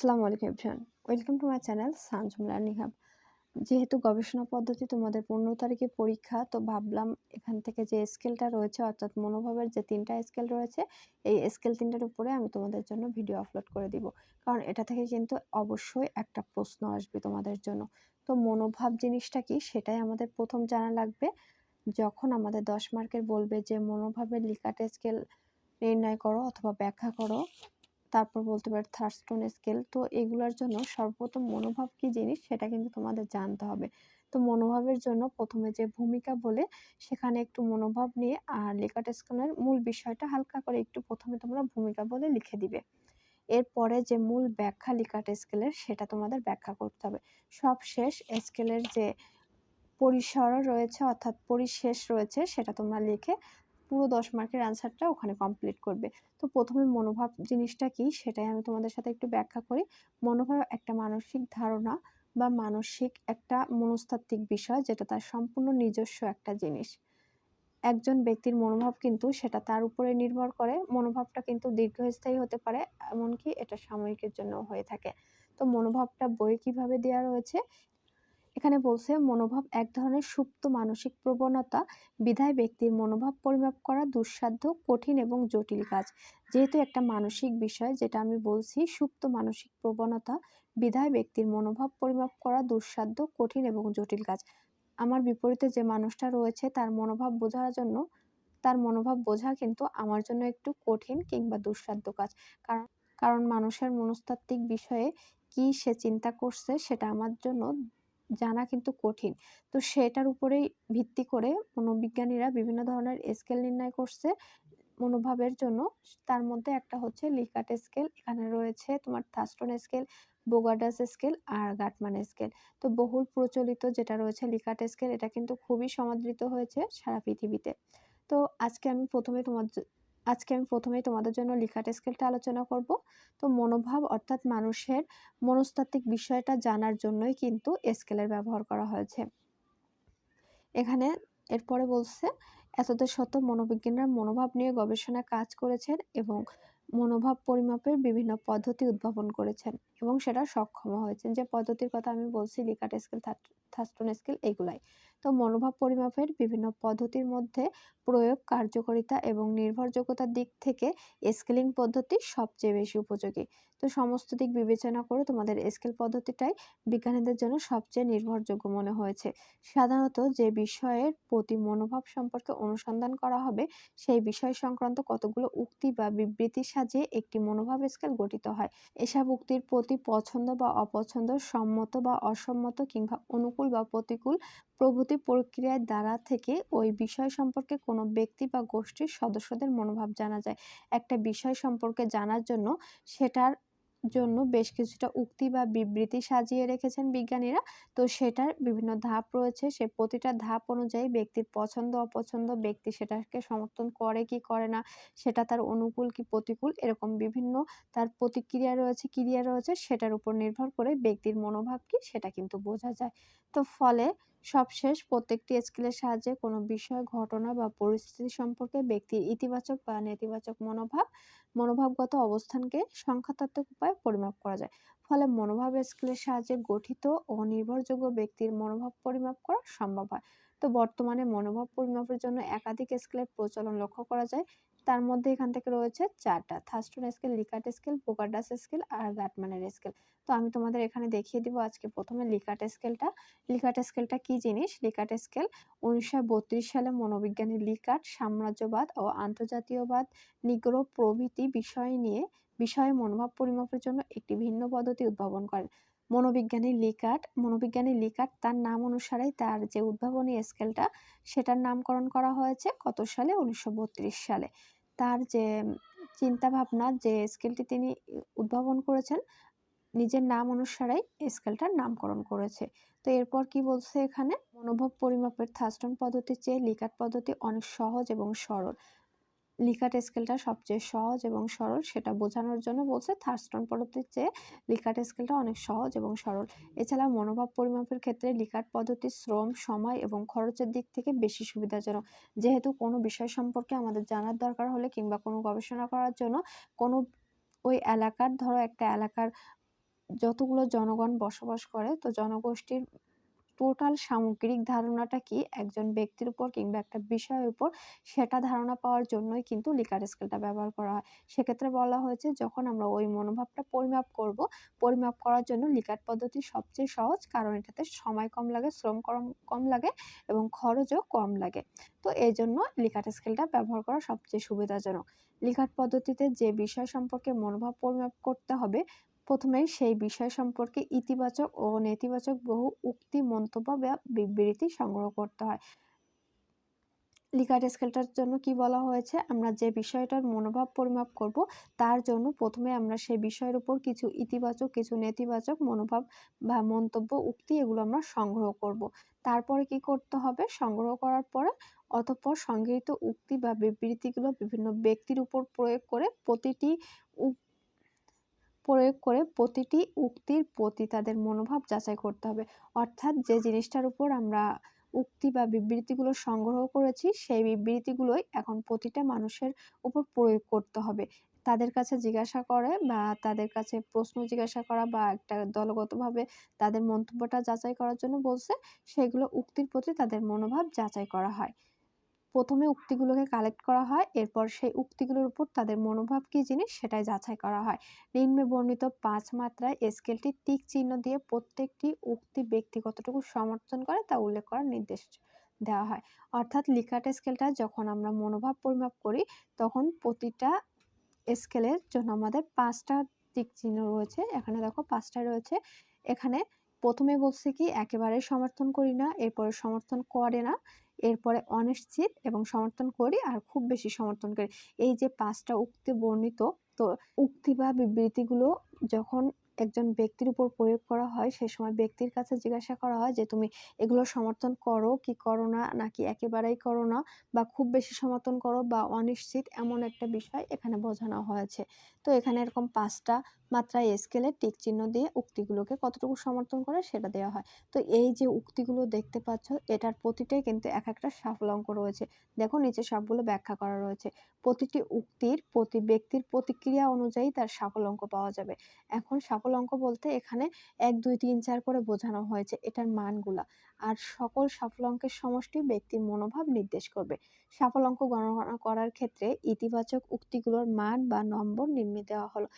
আসসালামু আলাইকুম everyone. Welcome to my channel Sanjum learning hub. যেহেতু গবেষণা পদ্ধতি তোমাদের পনেরো তারিখে পরীক্ষা, তো ভাবলাম এখান থেকে যে স্কেলটা রয়েছে, অর্থাৎ মনোভাবের যে তিনটা স্কেল রয়েছে, এই স্কেল তিনটার উপরে আমি তোমাদের জন্য ভিডিও আপলোড করে দিব। কারণ এটা থেকে কিন্তু অবশ্যই একটা প্রশ্ন আসবে তোমাদের জন্য। তো মনোভাব জিনিসটা কি? সেটাই আমাদের প্রথম জানা লাগবে। যখন আমাদের দশ মার্কের বলবে যে মনোভাবের লিকাটে স্কেল নির্ণয় করো অথবা ব্যাখ্যা করো তারপর বলতে পারে থার্স্টোন স্কেল তো এগুলোর জন্য সর্বপ্রথম মনোভাব কি জিনিস সেটা কিন্তু তোমাদের জানতে হবে। তো মনোভাবের জন্য প্রথমে যে ভূমিকা বলে সেখানে একটু মনোভাব নিয়ে আর লেখাট স্কেলের মূল বিষয়টা হালকা করে একটু প্রথমে তোমরা ভূমিকা বলে লিখে দিবে। এরপরে যে মূল ব্যাখ্যা লিকাট স্কেলের সেটা তোমাদের ব্যাখ্যা করতে হবে। সব শেষ স্কেলের যে পরিসর রয়েছে অর্থাৎ পরিশেষ রয়েছে সেটা তোমরা লিখে পুরো দশ মার্কের অ্যান্সারটা ওখানে কমপ্লিট করবে। তো প্রথমে মনোভাব জিনিসটা কি সেটাই আমি তোমাদের সাথে একটু ব্যাখ্যা করি। মনোভাব একটা মানসিক ধারণা বা মানসিক একটা মনস্তাত্ত্বিক বিষয় যেটা তার সম্পূর্ণ নিজস্ব একটা জিনিস। একজন ব্যক্তির মনোভাব কিন্তু সেটা তার উপরে নির্ভর করে। মনোভাবটা কিন্তু দীর্ঘস্থায়ী হতে পারে, এমনকি এটা সাময়িকের জন্য হয়ে থাকে। তো মনোভাবটা বই কীভাবে দেওয়া রয়েছে এখানে বলছে, মনোভাব এক ধরনের সুপ্ত মানসিক প্রবণতা, বিধায় ব্যক্তির মনোভাব পরিমাপ করা দুঃসাধ্য, কঠিন এবং জটিল কাজ। যেহেতু একটা মানসিক বিষয়, যেটা আমি বলছি, সুপ্ত মানসিক প্রবণতা, বিধায় ব্যক্তির মনোভাব পরিমাপ করা দুঃসাধ্য, কঠিন এবং জটিল কাজ। আমার বিপরীতে যে মানুষটা রয়েছে, তার মনোভাব বোঝার জন্য, তার মনোভাব বোঝা কিন্তু আমার জন্য একটু কঠিন কিংবা দুঃসাধ্য কাজ। কারণ কারণ মানুষের মনস্তাত্ত্বিক বিষয়ে কি সে চিন্তা করছে, সেটা আমার জন্য জানা কিন্তু কঠিন। তো সেটার উপরেই ভিত্তি করে মনোবিজ্ঞানীরা বিভিন্ন ধরনের স্কেল নির্ণয় করছে। মনোভাবের জন্য তার মধ্যে একটা হচ্ছে লিকাট স্কেল এখানে রয়েছে তোমার থাস্টন স্কেল বোগাডাস স্কেল আর গাটমান স্কেল তো বহুল প্রচলিত যেটা রয়েছে লিকাট স্কেল এটা কিন্তু খুবই সমাদৃত হয়েছে সারা পৃথিবীতে। তো আজকে আমি প্রথমে তোমার আজকে আমি প্রথমেই তোমাদের জন্য লিখাট স্কেলটা আলোচনা করব। তো মনোভাব অর্থাৎ মানুষের মনস্তাত্ত্বিক বিষয়টা জানার জন্যই কিন্তু স্কেলের ব্যবহার করা হয়েছে। এখানে এরপরে বলছে, এতদের শত মনোবিজ্ঞানীরা মনোভাব নিয়ে গবেষণা কাজ করেছেন এবং মনোভাব পরিমাপের বিভিন্ন পদ্ধতি উদ্ভাবন করেছেন এবং সেটা সক্ষম হয়েছেন। যে পদ্ধতির কথা আমি বলছি লিকাট স্কেল থাস্টন স্কেল এগুলাই তো মনোভাব পরিমাপের বিভিন্ন পদ্ধতির মধ্যে প্রয়োগ, কার্যকারিতা এবং নির্ভরযোগ্যতার দিক থেকে স্কেলিং পদ্ধতি সবচেয়ে বেশি উপযোগী। তো সমস্ত দিক বিবেচনা করে তোমাদের স্কেল পদ্ধতিটাই বিজ্ঞানীদের জন্য সবচেয়ে নির্ভরযোগ্য মনে হয়েছে। সাধারণত যে বিষয়ের প্রতি মনোভাব সম্পর্কে অনুসন্ধান করা হবে, সেই বিষয় সংক্রান্ত কতগুলো উক্তি বা বিবৃতি সাজিয়ে একটি মনোভাব স্কেল গঠিত হয়। এসব উক্তির প্রতি পছন্দ বা অপছন্দ, সম্মত বা অসম্মত কিংবা অনুকূল বা প্রতিকূল প্রভৃতি প্রক্রিয়ার দ্বারা থেকে ওই বিষয় সম্পর্কে কোনো ব্যক্তি বা গোষ্ঠীর সদস্যদের মনোভাব জানা যায়, একটা বিষয় সম্পর্কে জানার জন্য সেটার জন্য বেশ কিছুটা উক্তি বা বিবৃতি সাজিয়ে রেখেছেন বিজ্ঞানীরা। তো সেটার বিভিন্ন ধাপ রয়েছে, সে প্রতিটা ধাপ অনুযায়ী ব্যক্তির পছন্দ, অপছন্দ, ব্যক্তি সেটাকে সমর্থন করে কি করে না, সেটা তার অনুকূল কি প্রতিকূল, এরকম বিভিন্ন তার প্রতিক্রিয়া রয়েছে, ক্রিয়া রয়েছে, সেটার উপর নির্ভর করে ব্যক্তির মনোভাব কি সেটা কিন্তু বোঝা যায়। তো ফলে সবশেষ প্রত্যেকটি স্কেলের সাহায্যে কোনো বিষয়, ঘটনা বা পরিস্থিতি সম্পর্কে ব্যক্তির ইতিবাচক বা নেতিবাচক মনোভাব, মনোভাবগত অবস্থানকে সংখ্যাতাত্ত্বিক উপায়ে পরিমাপ করা যায়। ফলে মনোভাব স্কেলের সাহায্যে গঠিত ও নির্ভরযোগ্য ব্যক্তির মনোভাব পরিমাপ করা সম্ভব হয়। তো বর্তমানে মনোভাব পরিমাপের জন্য একাধিক স্কেলের প্রচলন লক্ষ্য করা যায়। তার মধ্যে এখান থেকে রয়েছে চারটা। Thurstone scale Likert scale Bogardus scale আর গাটমানের স্কেল। তো আমি তোমাদের এখানে দেখিয়ে দিব আজকে প্রথমে লিকাট স্কেলটা। লিকাট স্কেলটা কি জিনিস? লিকাট স্কেল উনিশশো বত্রিশ সালে মনোবিজ্ঞানী লিকাট সাম্রাজ্যবাদ ও আন্তর্জাতীয়বাদ নিগ্রহ প্রভৃতি বিষয় নিয়ে, বিষয়ে মনোভাব পরিমাপের জন্য একটি ভিন্ন পদ্ধতি উদ্ভাবন করেন মনোবিজ্ঞানী লিকাট মনোবিজ্ঞানী লিকাট তার নাম অনুসারে তার যে উদ্ভাবনী স্কেলটা, সেটার নামকরণ করা হয়েছে কত সালে? উনিশশো বত্রিশ সালে। তার যে চিন্তা ভাবনা যে স্কেলটি তিনি উদ্ভাবন করেছেন, নিজের নাম অনুসারেই স্কেলটার নামকরণ করেছে। তো এরপর কি বলছে এখানে? মনোভাব পরিমাপের থাস্টন পদ্ধতির চেয়ে লিকাট পদ্ধতি অনেক সহজ এবং সরল। লিকাট স্কেলটা সবচেয়ে সহজ এবং সরল সেটা বোঝানোর জন্য বলছে থার্স্টন পদ্ধতির চেয়ে লিকাট স্কেলটা অনেক সহজ এবং সরল। এছাড়া মনোভাব পরিমাপের ক্ষেত্রে লিকাট পদ্ধতি শ্রম, সময় এবং খরচের দিক থেকে বেশি সুবিধাজনক। যেহেতু কোনো বিষয় সম্পর্কে আমাদের জানার দরকার হলে কিংবা কোনো গবেষণা করার জন্য কোনো ওই এলাকার, ধরো একটা এলাকার যতগুলো জনগণ বসবাস করে, তো জনগোষ্ঠীর টোটাল সামগ্রিক ধারণাটা কি একজন ব্যক্তির উপর কিংবা একটা বিষয়ের উপর সেটা ধারণা পাওয়ার জন্যই কিন্তু লিকার স্কেলটা ব্যবহার করা হয়। সেক্ষেত্রে বলা হয়েছে যখন আমরা ওই মনোভাবটা পরিমাপ করব, পরিমাপ করার জন্য লিকার পদ্ধতি সবচেয়ে সহজ কারণ এটাতে সময় কম লাগে, শ্রম কম কম লাগে এবং খরচও কম লাগে। তো এই জন্য লিকার স্কেলটা ব্যবহার করা সবচেয়ে সুবিধাজনক। লিখার পদ্ধতিতে যে বিষয় সম্পর্কে মনোভাব পরিমাপ করতে হবে প্রথমেই সেই বিষয় সম্পর্কে ইতিবাচক ও নেতিবাচক বহু উক্তি, মন্তব্য বা বিবৃতি সংগ্রহ করতে হয়। লিকার স্কেলটার জন্য কি বলা হয়েছে? আমরা যে বিষয়টার মনোভাব পরিমাপ করব, তার জন্য প্রথমে আমরা সেই বিষয়ের উপর কিছু ইতিবাচক, কিছু নেতিবাচক মনোভাব বা মন্তব্য, উক্তি এগুলো আমরা সংগ্রহ করব। তারপরে কি করতে হবে? সংগ্রহ করার পরে অতঃপর সংগৃহীত উক্তি বা বিবৃতিগুলো বিভিন্ন ব্যক্তির উপর প্রয়োগ করে প্রতিটি প্রয়োগ করে প্রতিটি উক্তির প্রতি তাদের মনোভাব যাচাই করতে হবে। অর্থাৎ যে জিনিসটার উপর আমরা উক্তি বা বিবৃতিগুলো সংগ্রহ করেছি, সেই বিবৃতিগুলোই এখন প্রতিটা মানুষের উপর প্রয়োগ করতে হবে। তাদের কাছে জিজ্ঞাসা করে বা তাদের কাছে প্রশ্ন জিজ্ঞাসা করা বা একটা দলগতভাবে তাদের মন্তব্যটা যাচাই করার জন্য বলছে, সেগুলো উক্তির প্রতি তাদের মনোভাব যাচাই করা হয়। প্রথমে উক্তিগুলোকে কালেক্ট করা হয়, এরপর সেই উক্তিগুলোর উপর তাদের মনোভাব কী জিনিস সেটাই যাচাই করা হয়। নিম্নে বর্ণিত পাঁচ মাত্রায় স্কেলটি টিক চিহ্ন দিয়ে প্রত্যেকটি উক্তি ব্যক্তি কতটুকু সমর্থন করে তা উল্লেখ করার নির্দেশ দেওয়া হয়। অর্থাৎ লিকাট স্কেলটা যখন আমরা মনোভাব পরিমাপ করি, তখন প্রতিটা স্কেলের জন্য আমাদের পাঁচটা টিক চিহ্ন রয়েছে। এখানে দেখো পাঁচটা রয়েছে। এখানে প্রথমে বলছি কি, একেবারে সমর্থন করি না, এরপরে সমর্থন করে না, এরপরে অনিশ্চিত এবং সমর্থন করি আর খুব বেশি সমর্থন করি। এই যে পাঁচটা উক্তি বর্ণিত, তো উক্তি বা বিবৃতিগুলো যখন একজন ব্যক্তির উপর প্রয়োগ করা হয়, সে সময় ব্যক্তির কাছে জিজ্ঞাসা করা হয় যে, তুমি এগুলো সমর্থন করো কি করো না, নাকি একেবারেই করো না? বা খুব বেশি সমর্থন করো বা অনিশ্চিত? এমন একটা বিষয় এখানে বোঝানো হয়েছে। তো এখানে এরকম পাঁচটা মাত্রায় স্কেলে টিক চিহ্ন দিয়ে উক্তিগুলোকে কতটুকু সমর্থন করে সেটা দেওয়া হয়। তো এই যে উক্তিগুলো দেখতে পাচ্ছ, এটার প্রতিটাই কিন্তু এক একটা সাফল অঙ্ক রয়েছে। দেখো নিচে সবগুলো ব্যাখ্যা করা রয়েছে। প্রতিটি উক্তির প্রতি ব্যক্তির প্রতিক্রিয়া অনুযায়ী তার সাফল অঙ্ক পাওয়া যাবে। এখন সাফল অঙ্ক বলতে এখানে এক, দুই, তিন, চার করে বোঝানো হয়েছে, এটার মানগুলা। আর সকল সাফল অঙ্কের সমষ্টি ব্যক্তির মনোভাব নির্দেশ করবে। সাফল অঙ্ক গণনা করার ক্ষেত্রে ইতিবাচক উক্তিগুলোর মান বা নম্বর নির্মিত দেওয়া হলো।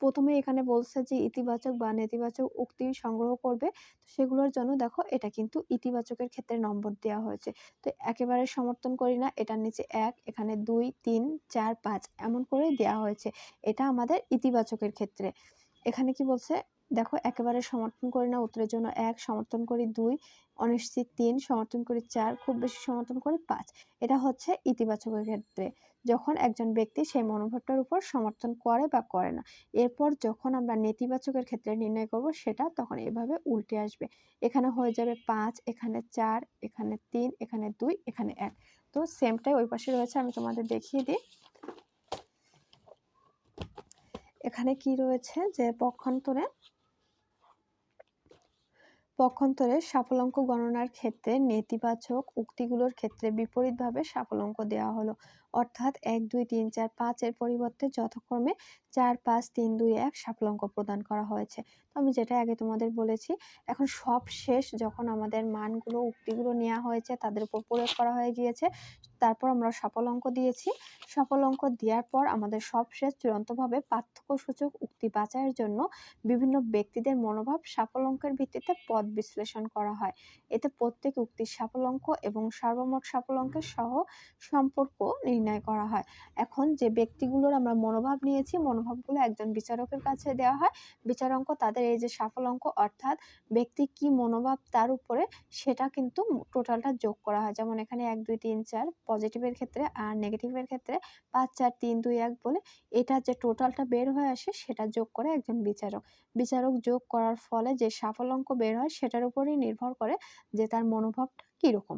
প্রথমে এখানে বলছে যে, ইতিবাচক বা নেতিবাচক উক্তি সংগ্রহ করবে। তো সেগুলোর জন্য দেখো, এটা কিন্তু ইতিবাচকের ক্ষেত্রে নম্বর দেওয়া হয়েছে। তো একেবারে সমর্থন করি না, এটার নিচে এক, এখানে দুই, তিন, চার, পাঁচ, এমন করে দেওয়া হয়েছে। এটা আমাদের ইতিবাচকের ক্ষেত্রে। এখানে কি বলছে? দেখো, একেবারে সমর্থন করি না, উত্তরের জন্য এক, সমর্থন করি দুই, অনিশ্চিত তিন, সমর্থন করি চার, খুব বেশি সমর্থন করি পাঁচ। এটা হচ্ছে ইতিবাচকের ক্ষেত্রে। যখন একজন ব্যক্তি সেই মনোভাবটার উপর সমর্থন করে বা করে না, এরপর যখন আমরা নেতিবাচকের ক্ষেত্রে নির্ণয় করব, সেটা তখন এভাবে উল্টে আসবে। এখানে হয়ে যাবে পাঁচ, এখানে চার, এখানে তিন, এখানে দুই, এখানে এক। তো সেমটাই ওই পাশে রয়েছে, আমি তোমাদের দেখিয়ে দিই। এখানে কি রয়েছে যে পক্ষান্তরে পক্ষান্তরে সাফল্যাঙ্ক গণনার ক্ষেত্রে নেতিবাচক উক্তিগুলোর ক্ষেত্রে বিপরীতভাবে সাফল্যাঙ্ক দেওয়া হলো। অর্থাৎ এক দুই তিন চার পাঁচের পরিবর্তে যথাক্রমে চার, পাঁচ, তিন, দুই, এক সাফল্যাঙ্ক প্রদান করা হয়েছে। তো আমি যেটা আগে তোমাদের বলেছি, এখন সব শেষ যখন আমাদের মানগুলো, উক্তিগুলো নেওয়া হয়েছে, তাদের উপর প্রয়োগ করা হয়ে গিয়েছে, তারপর আমরা সফল অঙ্ক দিয়েছি। সফল অঙ্ক দেওয়ার পর আমাদের সব শেষ চূড়ান্তভাবে পার্থক্যসূচক উক্তি বাছাইয়ের জন্য বিভিন্ন ব্যক্তিদের মনোভাব সাফল অঙ্কের ভিত্তিতে পদ বিশ্লেষণ করা হয়। এতে প্রত্যেক উক্তির সাফল অঙ্ক এবং সর্বমোট সাফল অঙ্কের সহ সম্পর্ক নির্ণয় করা হয়। এখন যে ব্যক্তিগুলোর আমরা মনোভাব নিয়েছি মনোভাবগুলো একজন বিচারকের কাছে দেওয়া হয়। বিচারাঙ্ক তাদের এই যে সাফল অঙ্ক অর্থাৎ ব্যক্তি কি মনোভাব তার উপরে সেটা কিন্তু টোটালটা যোগ করা হয়। যেমন এখানে এক, দুই, তিন, চার পজিটিভের ক্ষেত্রে আর নেগেটিভের ক্ষেত্রে পাঁচ, চার, তিন, দুই, এক বলে এটা যে টোটালটা বের হয়ে আসে সেটা যোগ করে একজন বিচারক। বিচারক যোগ করার ফলে যে সাফল অঙ্ক বের হয় সেটার উপরেই নির্ভর করে যে তার মনোভাবটা কীরকম।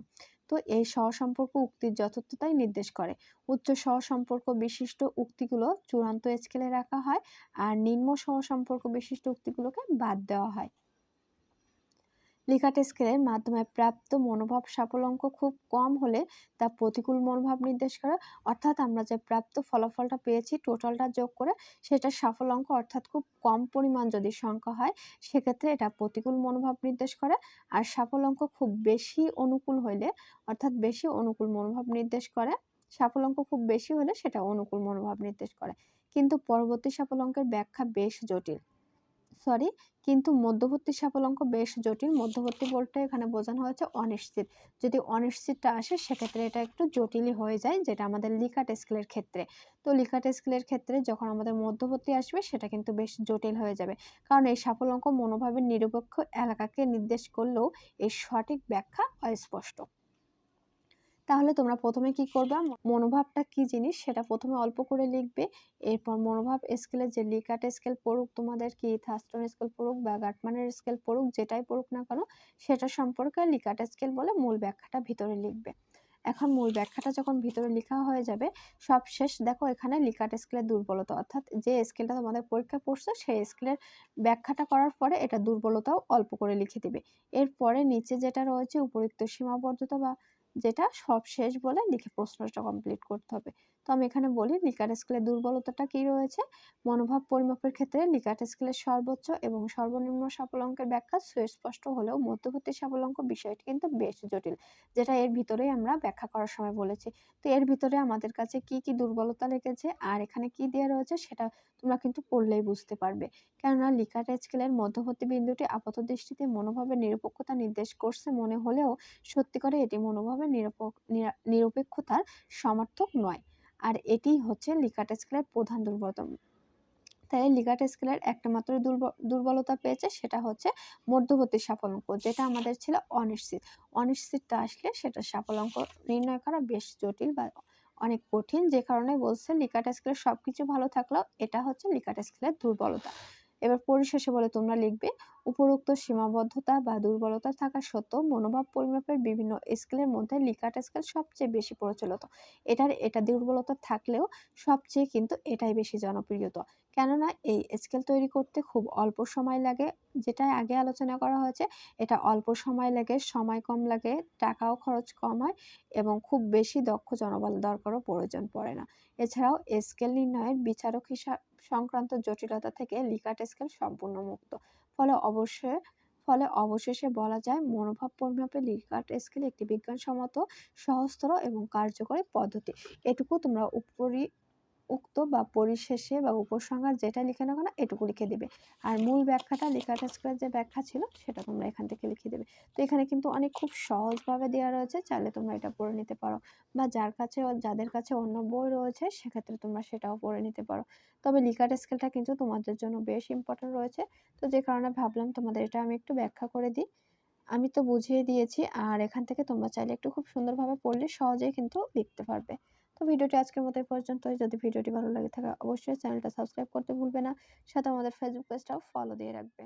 তো এই সহসম্পর্ক উক্তির যথার্থতাই নির্দেশ করে। উচ্চ সহসম্পর্ক বিশিষ্ট উক্তিগুলো চূড়ান্ত স্কেলে রাখা হয় আর নিম্ন সহসম্পর্ক বিশিষ্ট উক্তিগুলোকে বাদ দেওয়া হয়। লিকাট স্কেলের মাধ্যমে প্রাপ্ত মনোভাব সাফল্যাঙ্ক খুব কম হলে তা প্রতিকূল মনোভাব নির্দেশ করে। অর্থাৎ আমরা যে প্রাপ্ত ফলাফলটা পেয়েছি টোটালটা যোগ করে সেটা সাফল্যাঙ্ক অর্থাৎ খুব কম পরিমাণ যদি সংখ্যা হয়, সেক্ষেত্রে এটা প্রতিকূল মনোভাব নির্দেশ করে। আর সাফল্যাঙ্ক খুব বেশি অনুকূল হইলে, অর্থাৎ বেশি অনুকূল মনোভাব নির্দেশ করে সাফল্যাঙ্ক খুব বেশি হলে সেটা অনুকূল মনোভাব নির্দেশ করে। কিন্তু পরবর্তী সাফল্যাঙ্কের ব্যাখ্যা বেশ জটিল। সরি কিন্তু মধ্যবর্তী সাফল্যাঙ্ক বেশ জটিল। মধ্যবর্তী বলতে এখানে বোঝানো হয়েছে অনিশ্চিত। যদি অনিশ্চিতটা আসে, সেক্ষেত্রে এটা একটু জটিলই হয়ে যায়, যেটা আমাদের লিকাট স্কেলের ক্ষেত্রে। তো লিকাট স্কেলের ক্ষেত্রে যখন আমাদের মধ্যবর্তী আসবে, সেটা কিন্তু বেশ জটিল হয়ে যাবে। কারণ এই সাফল্যাঙ্ক মনোভাবের নিরপেক্ষ এলাকাকে নির্দেশ করলেও এই সঠিক ব্যাখ্যা অস্পষ্ট। তাহলে তোমরা প্রথমে কি করবা? মনোভাবটা কি জিনিস? সেটা প্রথমে অল্প করে লিখবে। এরপর মনোভাব স্কেলের যে লিকাট স্কেল পড়ুক, তোমাদের কি থাস্টন স্কেল পড়ুক বা গাটমানের স্কেল পড়ুক, যেটাই পড়ুক না কেন, সেটা সম্পর্কে লিকাট স্কেল বলে মূল ব্যাখ্যাটা ভিতরে লিখবে। এখন মূল ব্যাখ্যাটা যখন ভিতরে লেখা হয়ে যাবে, সব শেষ দেখো এখানে লিকাট স্কেলের দুর্বলতা, অর্থাৎ যে স্কেলটা তোমাদের পরীক্ষা পড়ছে, সেই স্কেলের ব্যাখ্যাটা করার পরে এটা দুর্বলতাও অল্প করে লিখে দিবে। এরপরে নিচে যেটা রয়েছে উপরিক্ত সীমাবদ্ধতা বা যেটা সব শেষ বলে লিখে প্রশ্নটা কমপ্লিট করতে হবে। তো আমি এখানে বলি লিকার স্কেলের দুর্বলতাটা কি রয়েছে? মনোভাব পরিমাপের ক্ষেত্রে লিকার স্কেলের সর্বোচ্চ এবং সর্বনিম্ন সাফল্যাঙ্কের ব্যাখ্যা সুস্পষ্ট হলেও মধ্যবর্তী সাফল্যাঙ্ক বিষয়টি কিন্তু বেশ জটিল, যেটা এর ভিতরেই আমরা ব্যাখ্যা করার সময় বলেছি। তো এর ভিতরে আমাদের কাছে কি কি দুর্বলতা লেগেছে আর এখানে কি দেওয়া রয়েছে সেটা তোমরা কিন্তু পড়লেই বুঝতে পারবে। কেননা লিকার স্কেলের মধ্যবর্তী বিন্দুটি আপাত দৃষ্টিতে মনোভাবের নিরপেক্ষতা নির্দেশ করছে মনে হলেও সত্যি করে এটি মনোভাবের নিরপেক্ষতার সমর্থক নয়। আর এটি হচ্ছে লিকাট স্কেলের প্রধান দুর্বলতম। তাই লিগাট স্কেলের একটা মাত্র দুর্বলতা পেয়েছে সেটা হচ্ছে মধ্যবর্তী সাফল্যাঙ্ক, যেটা আমাদের ছিল অনিশ্চিত। অনিশ্চিতটা আসলে সেটা সাফল্যাঙ্ক নির্ণয় করা বেশ জটিল বা অনেক কঠিন, যে কারণে বলছে লিকাট স্কেলের সব কিছু ভালো থাকলেও এটা হচ্ছে লিকাট স্কেলের দুর্বলতা। এবার পরিশেষে বলে তোমরা লিখবে, উপরোক্ত সীমাবদ্ধতা বা দুর্বলতা থাকা সত্ত্বেও মনোভাব পরিমাপের বিভিন্ন স্কেলের মধ্যে লিকাট স্কেল সবচেয়ে বেশি প্রচলিত। এটার, এটা দুর্বলতা থাকলেও সবচেয়ে কিন্তু এটাই বেশি জনপ্রিয়ত। কেননা এই স্কেল তৈরি করতে খুব অল্প সময় লাগে, যেটা আগে আলোচনা করা হয়েছে। এটা অল্প সময় লাগে, সময় কম লাগে, টাকাও খরচ কম হয় এবং খুব বেশি দক্ষ জনবল দরকারও প্রয়োজন পড়ে না। এছাড়াও স্কেল নির্ণয়ের বিচারক হিসাব সংক্রান্ত জটিলতা থেকে লিকাট স্কেল সম্পূর্ণ মুক্ত। ফলে অবশ্যই ফলে অবশেষে বলা যায় মনোভাব পরিমাপে লিকাট স্কেল একটি বিজ্ঞানসম্মত, সহজতর এবং কার্যকরী পদ্ধতি। এটুকু তোমরা উপরি উক্ত বা পরিশেষে বা উপসংহার যেটা লিখে না কেন, এটুকু লিখে দেবে। আর মূল ব্যাখ্যাটা, লেখাটা স্কোয়ার যে ব্যাখ্যা ছিল, সেটা তোমরা এখান থেকে লিখে দেবে। তো এখানে কিন্তু অনেক খুব সহজভাবে দেওয়া রয়েছে, চাইলে তোমরা এটা পড়ে নিতে পারো। বা যার কাছে, যাদের কাছে অন্য বই রয়েছে, সেক্ষেত্রে তোমরা সেটাও পড়ে নিতে পারো। তবে লিকার স্কেলটা কিন্তু তোমাদের জন্য বেশ ইম্পর্টেন্ট রয়েছে। তো যে কারণে ভাবলাম তোমাদের এটা আমি একটু ব্যাখ্যা করে দিই। আমি তো বুঝিয়ে দিয়েছি, আর এখান থেকে তোমরা চাইলে একটু খুব সুন্দরভাবে পড়লে সহজেই কিন্তু লিখতে পারবে। তো ভিডিওটি আজকের মতো পর্যন্ত যদি ভিডিওটি ভালো লাগে থাকে, অবশ্যই চ্যানেলটা সাবস্ক্রাইব করতে ভুলবে না। সাথে আমাদের ফেসবুক পেজটাও ফলো দিয়ে রাখবে।